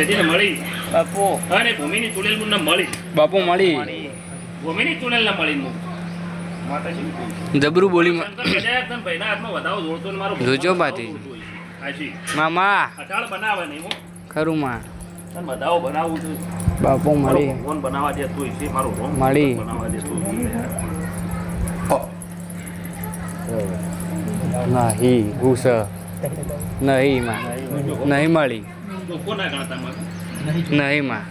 શેઠીને મળી. બાપુ. અને ભૂમિની ચૂડેલ મુન્ને મળી. બાપુ મળી. ભૂમિની ચૂડેલને મળી હું માતાજી. જબરું બોલી શંકર ભાઈના હાથમાં વધાવો જોડતો ને મારો જોજો બાતી. મામા. અટાળ બનાવે નહીં હું. ખરું માં. તને વધાવો બનાવવું છે. બાપુ મળી. ભગવાન બનાવવા દેતો હોય છે મારો રોમ મળી. નહીં ઘૂસ નહીં માં. નહીં મળી. ગણતા નહીં માં.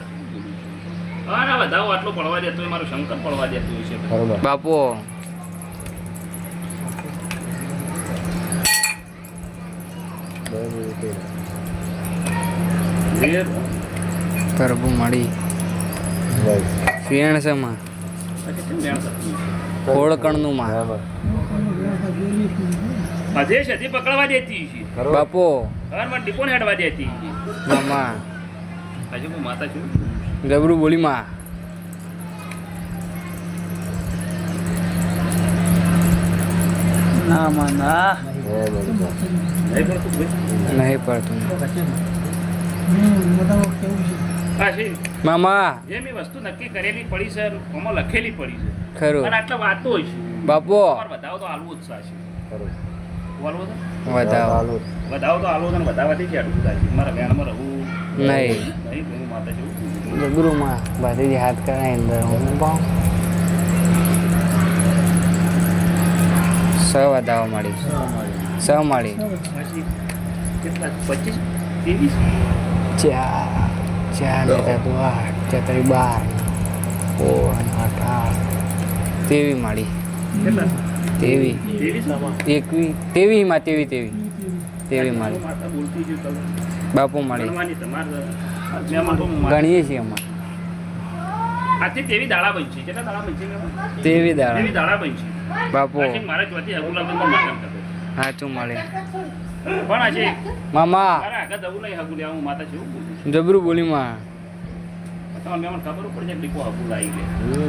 અરે વધાવો આટલો પડવા દેતો હોય શંકર પડવા દેતો છે. બાપુ. તરબુ મળી. ફેણ છે માં? ખોળકણનું માં. હજે સધી પકડવા દેતી છે. બાપુ. હવે મને ટીપોને હેડવા દેતી છે? મામા. હજુ હું માતા છું. જબરું બોલી માં. ના માં ના. નહીં પડતું ભાઈ નહીં પડતું. હા છે. મામા. જે મેં વસ્તુ નક્કી કરેલી પડી છે આમાં લખેલી પડી છે. ખરું. અને આટલા વાતો હોય છે. બાપો. બતાવો વધાવો તો આલવું જ છે તો વધાવો વધાવો તો આલવો તો ને વધાવાથી જ આટલું થાય છે મારા વેણમાં રહું નહીં નહીં હું માતા છું જબરું માં ભાતીજી હાથ કરાય અંદર હું પાઉં સ વધાવો મળી સ મળી પછી કેટલા પચીસ ત્રેવીસ ચાર ચાર લેતા તો આઠ તેત્રી બાર ઓળ અઢાર તેવી મળી કેટલા તેવી. એકવી. તેવીમાં તેવી તેવી. તેવી મળી. બાપુ મળી. ગણીએ છીએ અમારે આજથી તેવી દાડા બનશે. કેટલા દાડા બનશે? મહેમાન? તેવી તેવી દાડા દાડા બનશે. બાપુ. મારા જોતી મળે. પણ આજે મામા. જબરું બોલી માં. ખબર પડે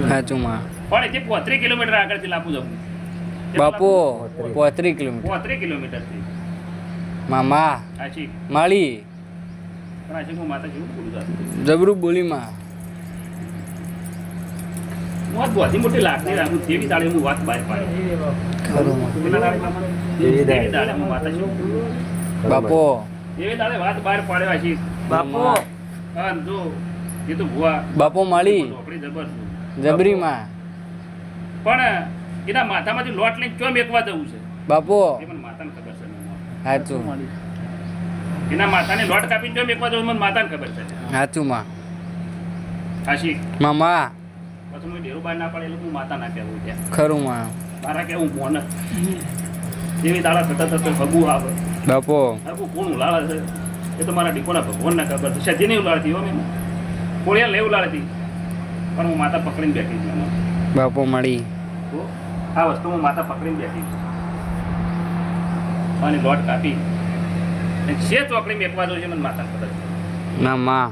સાચું માં. પણ પોત્રીસ કિલોમીટર આગળથી લાપુ જવું. બાપુ પોત્રી કિલોમીટર. પોત્રીસ કિલોમીટરથી. મામા. માળી. જબરું બોલી માં. મોટી લાગણી રાખું તેવી દાડે હું વાત બહાર પાડી. બાપુ. તેવી દાડે વાત બહાર પાડવા છે. બાપુ. હા જો એ તો ભુવા. બાપુ મળી. જબરી માં. પણ એના માથામાંથી લોટ લઈને ચો મેકવા જવું છે? બાપુ. એ મને માતાને ખબર છે સાચું એના માથાને લોટ કાપીને ચો મેકવા જવું મને માતાને ખબર છે. સાચું માં. કાશી મામા. પછી હું ઢેરું બહાર ના પાડે એટલે હું માતા ના કહેવું ત્યાં ખરું માં. મારા કેવું મોન જેવી દાડા થતા થતા ભગવું આવે. બાપુ. ભગવું કોણ ઉલાળે છે? એ તો મારા ડીકોના ભગવાનને ખબર છે. સજી નહીં ઉલાળતી હો મેં. કોળિયા લેવું ઉલાળતી. પણ હું માતા પકડીને બેઠી છું. બાપુ મળી આ વસ્તુ હું માથા પકડીને બેઠી છું અને લોટ કાપી. અને જે ચોકડી મેકવા દઉં છે મને માથા ખબર ના માં.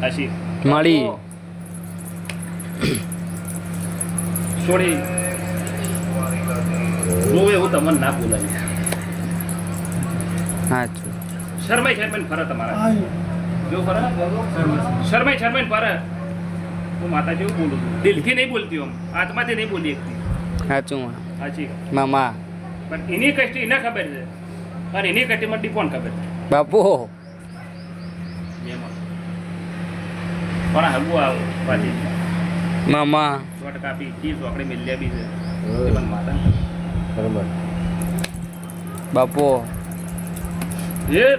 કાશી મળી. છોડી. હું એવું તમને ના બોલાય. સાચું. શરમાઈ શરમાઈને ફરે તમારા. જો ફરે? શરમાઈ શરમાઈને ફરે? હું માતા જેવું બોલું છું. દિલથી નહીં બોલતી આમ. આત્માથી નહીં બોલી એકથી સાચું સાચી મામા. પણ એની કષ્ટી એને ખબર છે. અને એની કષ્ટી મને કોણ ખબર છે. બાપુ. પણ હગું આવ પાછી મામા. ચોટ કાપી ચીજ ચોકડી મિલ્યા બી છે. માતા માતા બાપુ. એ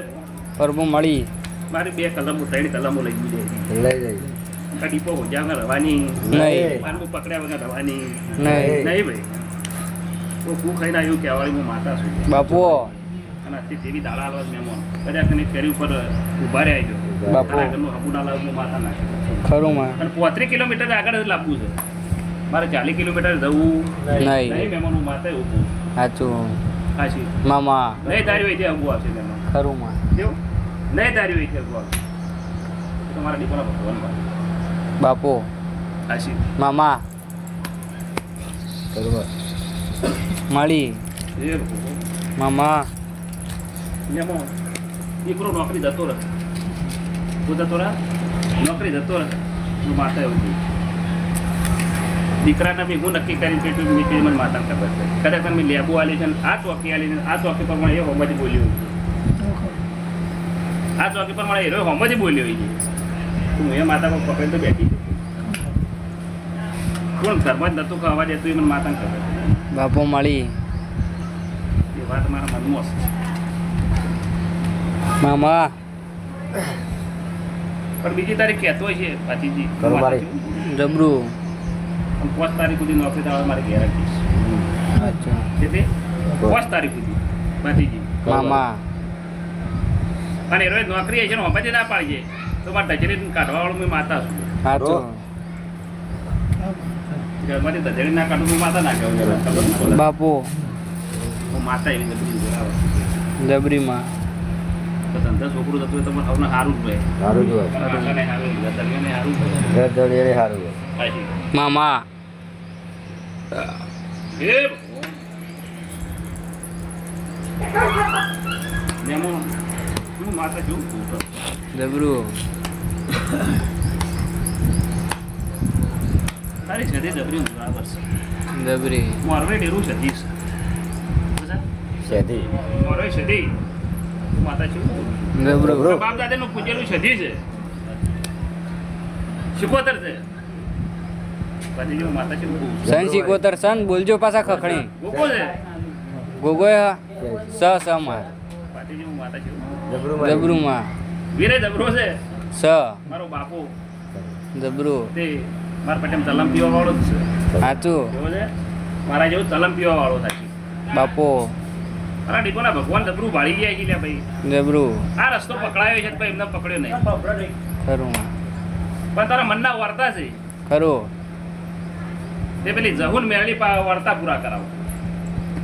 પ્રભુ મળી. મારી બે કલમો ત્રણ કલમો લઈ ગઈ લઈ જઈ ડીપો વગર રવાની. નહીં. પાનનું પકડ્યા વગર રવાની. નહીં. નહીં ભાઈ. હું કું ખાઈને આવ્યું કહેવાય હું માતા છું બાપુ. અને આજથી તેવી દાડા આવે મહેમાન કદાચ એની ફેરી ઉપર ઊભા રહી જો. બાપુ. આગળનું હબુ ના લાવું માતા નાખી ખરું માં. અને પોત્રીસ કિલોમીટર આગળ જ લાવવું છે. મારે ચાલીસ કિલોમીટર જવું. નહીં. મહેમાન હું માતા ઊભું સાચું. સાચી મામા. નહીં તારી હોય તે હબુ આવશે મહેમાન ખરું માં. કેવું? નહીં તારી હોય તે હબુ આવશે. તમારા દીકરા ભગવાન પાસે બાપુ હાચી મામા મળી એ ભગવાન. મામા મહેમાન દીકરો નોકરી જતો રહે તું જતો રહે નોકરી જતો રહે હું માતા એવું થયું દીકરાને બી હું નક્કી કરીને પેટું નીકળી મને માતાને ખબર છે કદાચ તમે લેબુ આલી છે ને આ ચોકી આલી છે ને આ ચોકી પર મને એ હોમથી બોલ્યો આ ચોકી પર મને એ હોમથી બોલ્યો છે હું એ માતા પર પકડી તો બેઠી કોણ ઘરમાં જ નતું ખાવા દેતું એ મને માતાને ખબર છે મળી. એ વાત મારા મનમાં છે. મામા. પણ બીજી તારીખ કહેતો છે પાછીજી જબરું. પણ પાંચ તારીખ સુધી નોકરી થવા મારે ઘેર રાખીશ પાંચ તારીખ સુધી ભાતીજી. મામા. અને એ રોજ નોકરી છે ને હમણાં ના પાડી છે તો મારે ધજરી કાઢવા વાળું મેં માતા છું. સાચું ઘરમાંથી ધજરી ના કાઢું મેં માતા ના કહેવું. બાપુ. માતા એવી બરાબર જબરીમાં. તો ધંધા છોકરું થતું હોય તો મને સૌને સારું જ સારું સારું મેમો. છું તો. જબરું. તારી સદે જબરી હું બરાબર છે જબરી. મારવે ડેરું સતીશ બરાબર? શેઠી મારો સદી માતા છું. જબરું. બાપ દાદાનું પૂજેલું સદી છે. શિકોતર છે. પછી જો માતા છે. સન બોલજો પાછા ખખણી. ગોગો છે? સ સ મારી. જબરું વીરે જબરો છે? સ. મારો બાપુ. જબરું. તે મારા પટેલ તલમ પીવા વાળો જ છે. સાચું. મારા જેવું તલમ પીવા વાળો સાચી. બાપુ. મારા ડીકોના ભગવાન જબરું ભાળી ગયા છે લ્યા ભાઈ. જબરું. આ રસ્તો પકડાયો છે ભાઈ એમને પકડ્યો નહીં. ખરું પણ તારા મનના વાર્તા છે. ખરું. તે પેલી જહુન મેળી પા વાર્તા પૂરા કરાવો.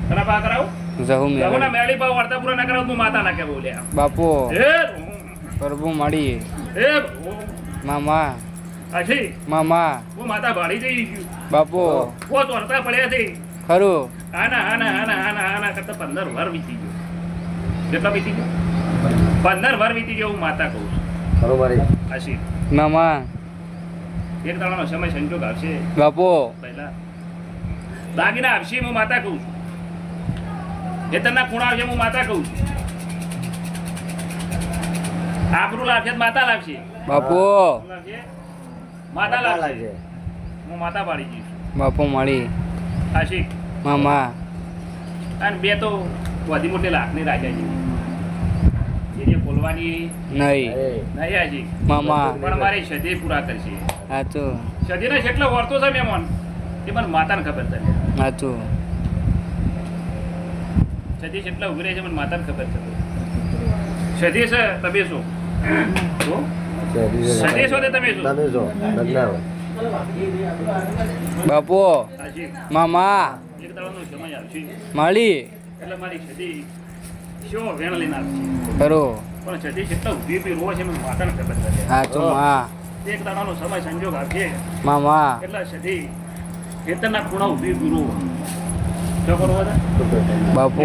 કના પા કરાવો? જહુ મેળા. મેળી પા વાર્તા ના કરાવો તું માતા ના કે બોલ્યા. બાપુ. હે પ્રભુ મળી હે મામા. આછી. મામા. હું માતા ભાળી જઈ ગયું બાપુ. પડ્યા છે. ખરું. આના આના આના આના આના કરતા પંદર વાર વીતી ગયો. કેટલા વીતી ગયો? પંદર વાર વીતી ગયો હું માતા કહું છું. ખરું મારી આશી મામા. એક દાડાનો સમય સંજોગ આવશે. બાપુ. પહેલા. દાગીના આવશે હું માતા કહું છું. ખેતરના ખૂણા આવશે હું માતા કહું છું. આબરૂ લાગશે માતા લાગશે બાપુ. માતા લાગશે હું માતા પાડી જઈશ બાપુ મળી. આશિક. મામા. અને બે તો વધી મોટી લાખની રાજા છે. એ જે બોલવાની નહીં. નહીં આશિક. મામા. પણ મારી સદી પૂરા કરશે. સાચું સદીને જેટલો વર્તો છે મહેમાન એ મને માતાને ખબર છે. સાચું સદી જેટલા ઊભી રહે છે મને માતાને ખબર છે. સતીશ તમે શું જો? શેઠી છે. સદી છો? તે તમે શું તમે બાપુ મામા મળી. એટલે મારી સદી શો વેણ લઈને આવશે ખરું. પણ રોવે છે મને માતાને ખબર છે. સાચું માં. એક દાડાનો સમય સંજોગ આવશે મામા. એટલે સદી ખેતરના ખૂણા ઊભી ઊભી રોવો. બાપુ.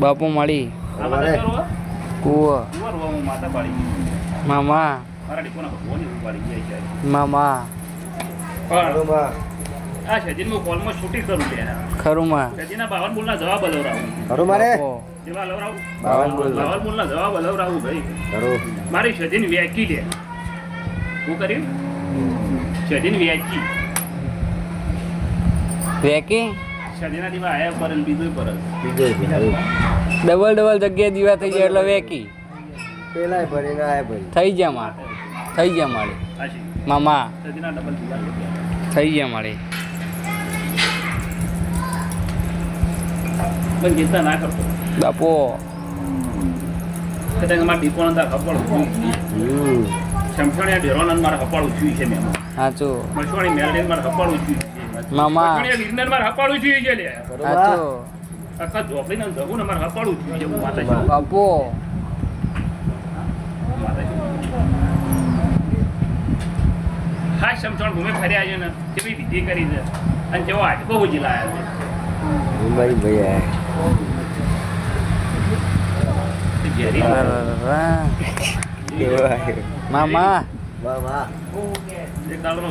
બાપુ મળી? કુવો હું મામા. મામા. ખરું માં. હું જવાબ ખરું. મારે સજીન વ્યાકી છે. શું કર્યું? સજીન વ્યાકી વેકી સજીના દીવા આયા પર અને બીજું પર બીજે. ડબલ ડબલ જગ્યાએ દીવા થઈ જાય એટલે વેકી પેલાય ભરી ને આય ભરી. થઈ ગયા માં થઈ ગયા આશી મામા. સજીના ડબલ દીવા થઈ ગયા. માળી પણ ચિંતા ના કરતો. બાપુ. કદાચ મારા ઉઠ્યું. હમ. સમસણિયા ઢેરોના મારે હપાળું થયું છે મેં. સાચું. મસવાણી મેલડીને માં હપાડું થયું છે મામા. મસવાણીયા વીરને હપાડું છું થયું છે લે. સાચું. આખા ઝોપડીને ના જગું મારે થયું છે છું બાપુ. ખાસ સમસણ ભૂમિ ફર્યા છે ને કેવી વિધિ કરી છે? અને જેવો આટકો ઉજી લાયા છે? ભાઈ ભાઈ. કેવાય મામા. વાહ વાહ એક દાડોનો